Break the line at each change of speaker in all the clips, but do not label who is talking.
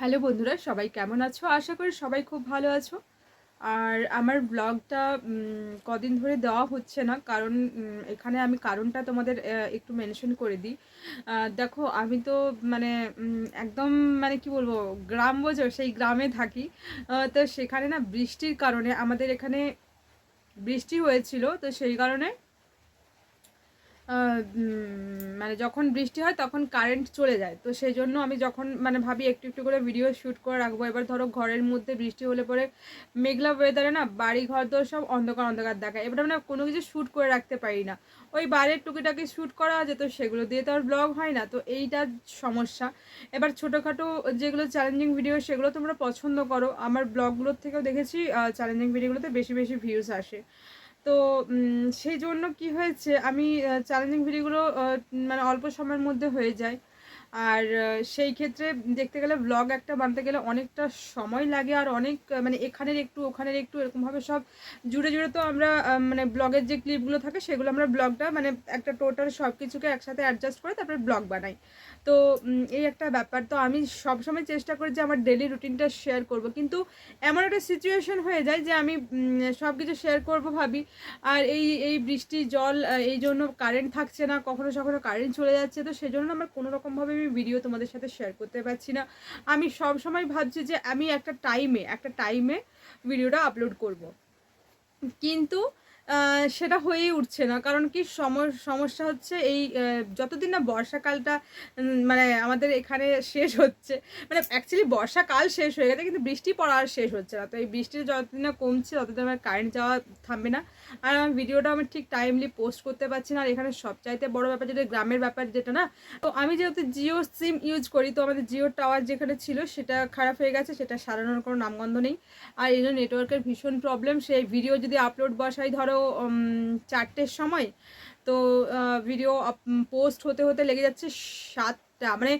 Hello বন্ধুরা, সবাই কেমন আছো? আশা করি সবাই খুব ভালো আছো। আর আমার ব্লগটা কদিন ধরে দেওয়া হচ্ছে না, কারণ এখানে আমি কারণটা তোমাদের একটু মেনশন করে দিই। দেখো, আমি তো মানে একদম মানে কি বলব গ্রাম বোঝো সেই গ্রামে থাকি তো সেখানে না বৃষ্টির কারণে আমাদের এখানে বৃষ্টি হয়েছিল, তো সেই কারণে মানে যখন বৃষ্টি হয় তখন কারেন্ট চলে যায়। তো সেই জন্য আমি যখন মানে ভাবি একটু একটু করে ভিডিও শ্যুট করে রাখব। এবার ধরো ঘরের মধ্যে বৃষ্টি হলে পরে মেঘলা ওয়েদারে না বাড়ি ঘর দোর সব অন্ধকার অন্ধকার দেখায়। এবার আমরা কোনো কিছু শ্যুট করে রাখতে পারি না। ওই বাইরের টুকিটাকি শ্যুট করা যেত সেগুলো দিয়ে তো আর ব্লগ হয় না। তো এইটা সমস্যা। এবার ছোটোখাটো যেগুলো চ্যালেঞ্জিং ভিডিও সেগুলো তোমরা পছন্দ করো। আমার ব্লগগুলোর থেকেও দেখেছি চ্যালেঞ্জিং ভিডিওগুলোতে বেশি বেশি ভিউজ আসে। তো সেই জন্য কি হয়েছে আমি চ্যালেঞ্জিং ভিডিওগুলো মানে অল্প সময়ের মধ্যে হয়ে যায়। আর সেই ক্ষেত্রে দেখতে গেলে ব্লগ একটা বানাতে গেলে অনেকটা সময় লাগে আর অনেক মানে এখানের একটু ওখানের একটু এরকমভাবে সব জুড়ে জুড়ে তো আমরা মানে ব্লগের যে ক্লিপগুলো থাকে সেগুলো আমরা ব্লগটা মানে একটা টোটাল সব কিছুকে একসাথে অ্যাডজাস্ট করে তারপরে ব্লগ বানাই। তো এই একটা ব্যাপার। তো আমি সবসময় চেষ্টা করি যে আমার ডেলি রুটিনটা শেয়ার করব। কিন্তু এমন একটা সিচুয়েশন হয়ে যায় যে আমি সব কিছু শেয়ার করব ভাবি। আর এই এই বৃষ্টি, জল এই জন্য কারেন্ট থাকছে না, কখনো কখনো কারেন্ট চলে যাচ্ছে। তো সেজন্য আমার কোনো রকমভাবে আমি ভিডিও তোমাদের সাথে শেয়ার করতে পারছি না। আমি সব সময় ভাবছি যে আমি একটা টাইমে একটা টাইমে ভিডিওটা আপলোড করব। কিন্তু সেটা হয়েই উঠছে না। কারণ কি সম- সমস্যা হচ্ছে এই যতদিন না বর্ষাকালটা মানে আমাদের এখানে শেষ হচ্ছে মানে অ্যাকচুয়ালি বর্ষাকাল শেষ হয়ে গেছে, কিন্তু বৃষ্টি পড়া আর শেষ হচ্ছে না। তো এই বৃষ্টি যতদিন না কমছে, ততদিন আমার কারেন্ট যাওয়া থামবে না। আর আমার ভিডিওটা আমি ঠিক টাইমলি পোস্ট করতে পারছি না, আর এখানে সবচাইতে বড় ব্যাপার যেটা, গ্রামের ব্যাপার যেটা না, তো আমি যেহেতু জিও সিম ইউজ করি, তো আমাদের জিও টাওয়ার যেখানে ছিল, সেটা খারাপ হয়ে গেছে, সেটা সারানোর কোনো নামগন্ধ নেই। আর এই জন্য নেটওয়ার্কের ভীষণ প্রবলেম সেই ভিডিও যদি আপলোড বসাই, ধরো চারটের সময় তো ভিডিও পোস্ট হতে হতে লেগে যাচ্ছে সাতটা। মানে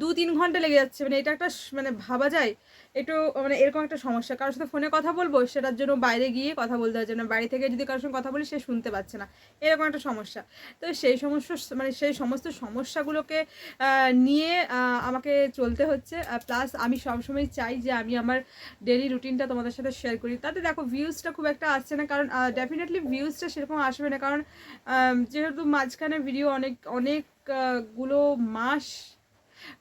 দু তিন ঘণ্টা লেগে যাচ্ছে। মানে এটা একটা মানে ভাবা যায়। একটু মানে এরকম একটা সমস্যা। কারোর সাথে ফোনে কথা বলব, সেটার জন্য বাইরে গিয়ে কথা বলতে হচ্ছে না বাড়ি থেকে যদি কারোর সঙ্গে কথা বলি, সে শুনতে পাচ্ছে না। এরকম একটা সমস্যা। তো সেই সমস্যা মানে সেই সমস্ত সমস্যাগুলোকে নিয়ে আমাকে চলতে হচ্ছে। প্লাস আমি সবসময় চাই যে, আমি আমার ডেলি রুটিনটা তোমাদের সাথে শেয়ার করি। তাতে দেখো ভিউজটা খুব একটা আসছে না। কারণ ডেফিনেটলি ভিউজটা সেরকম আসবে না। কারণ যেহেতু মাঝখানে ভিডিও অনেক অনেক আহ, গুলো মাস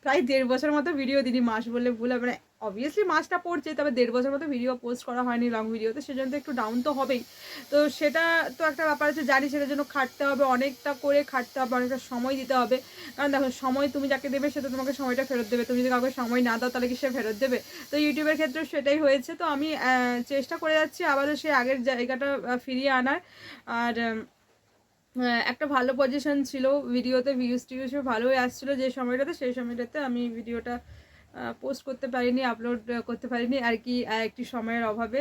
প্রায় দেড় বছর মতো ভিডিও দিদি মাস বললে ভুল মানে অবভিয়াসলি মাসটা পড়ছে তবে দেড় বছর মতো ভিডিও পোস্ট করা হয়নি লং ভিডিও তো সেজন্য তো একটু ডাউন তো হবেই। তো সেটা তো একটা ব্যাপার আছে জানি সেটার জন্য খাটতে হবে অনেকটা করে খাটতে হবে অনেকটা সময় দিতে হবে। কারণ দেখো সময় তুমি যাকে দেবে সে তো তোমাকে সময়টা ফেরত দেবে। তুমি যদি কাউকে সময় না দাও তাহলে কি সে ফেরত দেবে? তো ইউটিউবের ক্ষেত্রেও সেটাই হয়েছে। তো আমি চেষ্টা করে যাচ্ছি আবারও সেই আগের জায়গাটা ফিরিয়ে আনার। আর একটা ভালো পজিশন ছিল ভিডিওতে ভিউজ টিউজ ভালোই আসছিল যে সময়টাতে, সেই সময়টাতে আমি ভিডিওটা পোস্ট করতে পারিনি আপলোড করতে পারিনি, আর কি একটি সময়ের অভাবে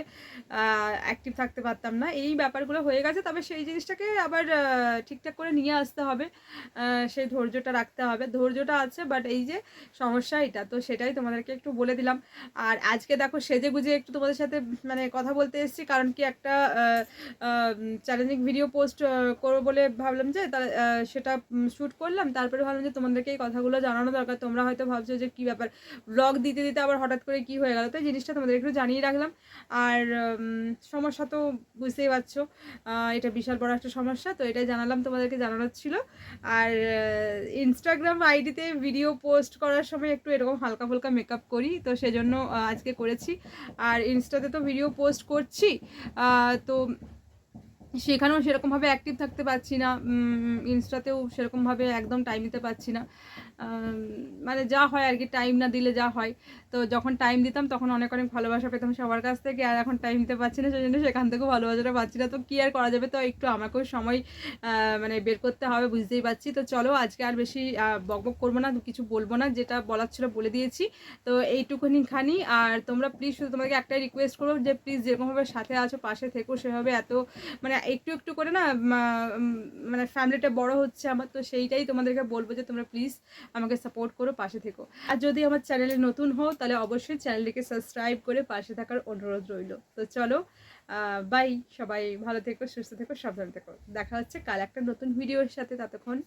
অ্যাক্টিভ থাকতে পারতাম না। এই ব্যাপারগুলো হয়ে গেছে, তবে সেই জিনিসটাকে আবার ঠিকঠাক করে নিয়ে আসতে হবে। সেই ধৈর্যটা রাখতে হবে। ধৈর্যটা আছে বাট এই যে সমস্যা এটা, তো সেটাই তোমাদেরকে একটু বলে দিলাম। আর আজকে দেখো সেজে গুজে একটু তোমাদের সাথে মানে কথা বলতে এসেছি, কারণ কি একটা চ্যালেঞ্জিং ভিডিও পোস্ট করব বলে ভাবলাম যে, তা সেটা শ্যুট করলাম। তারপরে ভাবলাম যে তোমাদেরকে এই কথাগুলো জানানো দরকার। তোমরা হয়তো ভাবছ যে কী ব্যাপার? ব্লগ দিতে দিতে আবার হঠাৎ করে কি হয়ে গেল? তো জিনিসটা তোমাদের একটু জানিয়ে রাখলাম। আর সমস্যা তো বুঝতেই পারছ এটা বিশাল বড় একটা সমস্যা, তো এটাই জানালাম, তোমাদেরকে জানানোর ছিল। আর ইনস্টাগ্রাম আইডিতে ভিডিও পোস্ট করার সময় একটু এরকম হালকা ফুলকা মেকআপ করি, তো সেজন্য আজকে করেছি। আর ইনস্টাতে তো ভিডিও পোস্ট করছি তো সেখানেও সেরকমভাবে অ্যাক্টিভ থাকতে পারছি না। ইনস্টাতেও সেরকমভাবে একদম টাইম দিতে পারছি না। মানে যা হয় আর কি টাইম না দিলে যা হয়। তো যখন টাইম দিতাম, তখন অনেক অনেক ভালোবাসা পেতাম সবার কাছ থেকে। আর এখন টাইম দিতে পারছি না সেই জন্য সেখান থেকেও ভালোবাসাটা পাচ্ছি না। তো কী আর করা যাবে? তো একটু আমাকেও সময় মানে বের করতে হবে, বুঝতেই পারছি। তো চলো, আজকে আর বেশি বকবক করব না, কিছু বলব না। যেটা বলার ছিল বলে দিয়েছি। তো এইটুকুনি খানি। আর তোমরা প্লিজ শুধু তোমাকে একটাই রিকোয়েস্ট করব যে প্লিজ যেরকমভাবে সাথে আছো, পাশে থেকো, সেভাবে এত মানে একটু একটু করে না মানে ফ্যামিলিটা বড় হচ্ছে আমার, তো সেইটাই তোমাদেরকে বলব যে তোমরা প্লিজ আমাকে সাপোর্ট করো, পাশে থেকো। আর যদি আমার চ্যানেলে নতুন হও, তাহলে অবশ্যই চ্যানেলটিকে সাবস্ক্রাইব করে পাশে থাকার অনুরোধ রইল। তো চলো বাই সবাই, ভালো থেকো, সুস্থ থেকো, সাবধানে থেকো। দেখা হচ্ছে কাল একটা নতুন ভিডিওর সাথে, ততক্ষণ।